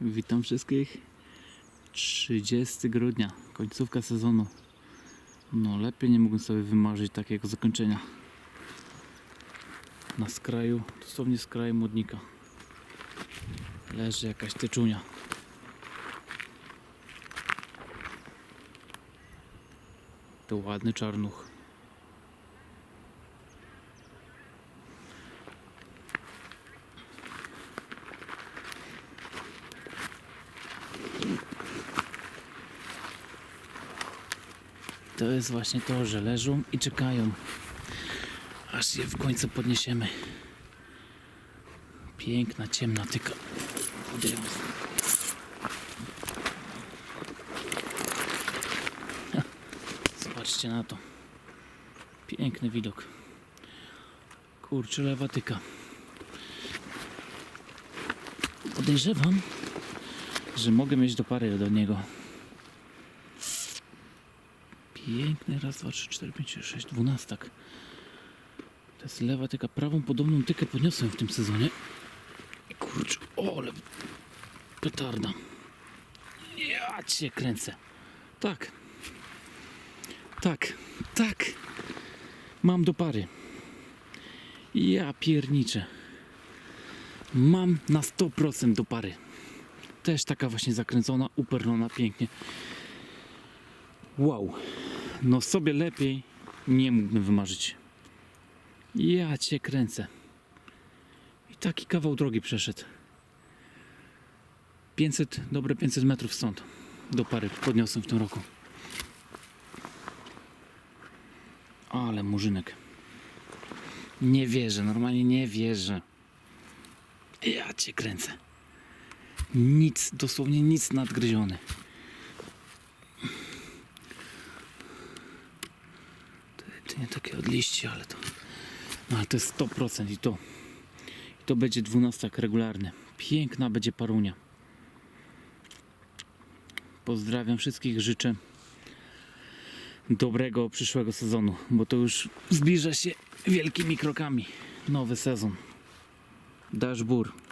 Witam wszystkich. 30 grudnia, końcówka sezonu. No lepiej nie mógłbym sobie wymarzyć takiego zakończenia. Na skraju, dosłownie skraju modnika. Leży jakaś teczunia. To ładny czarnuch. To jest właśnie to, że leżą i czekają, aż je w końcu podniesiemy. Piękna, ciemna tyka. Zobaczcie na to. Piękny widok. Kurczę, lewa tyka. Podejrzewam, że mogę mieć do pary do niego. Piękny, raz, dwa, trzy, cztery, pięć, sześć, dwunastak. To jest lewa tyka, prawą podobną tykę podniosłem w tym sezonie. Kurczę, o, ale petarda. Ja cię kręcę. Tak. Tak, tak. Mam do pary. Ja pierniczę. Mam na 100% do pary. Też taka właśnie zakręcona, upernona pięknie. Wow. No sobie lepiej nie mógłbym wymarzyć. Ja cię kręcę. I taki kawał drogi przeszedł. 500, dobre 500 metrów stąd do pary podniosłem w tym roku. Ale murzynek. Nie wierzę, normalnie nie wierzę. Ja cię kręcę. Nic, dosłownie nic nadgryziony. To nie takie od liści, ale to. No ale to jest 100% i to. I to będzie dwunastak regularny. Piękna będzie parunia. Pozdrawiam wszystkich, życzę dobrego przyszłego sezonu, bo to już zbliża się wielkimi krokami. Nowy sezon. Dasz bór.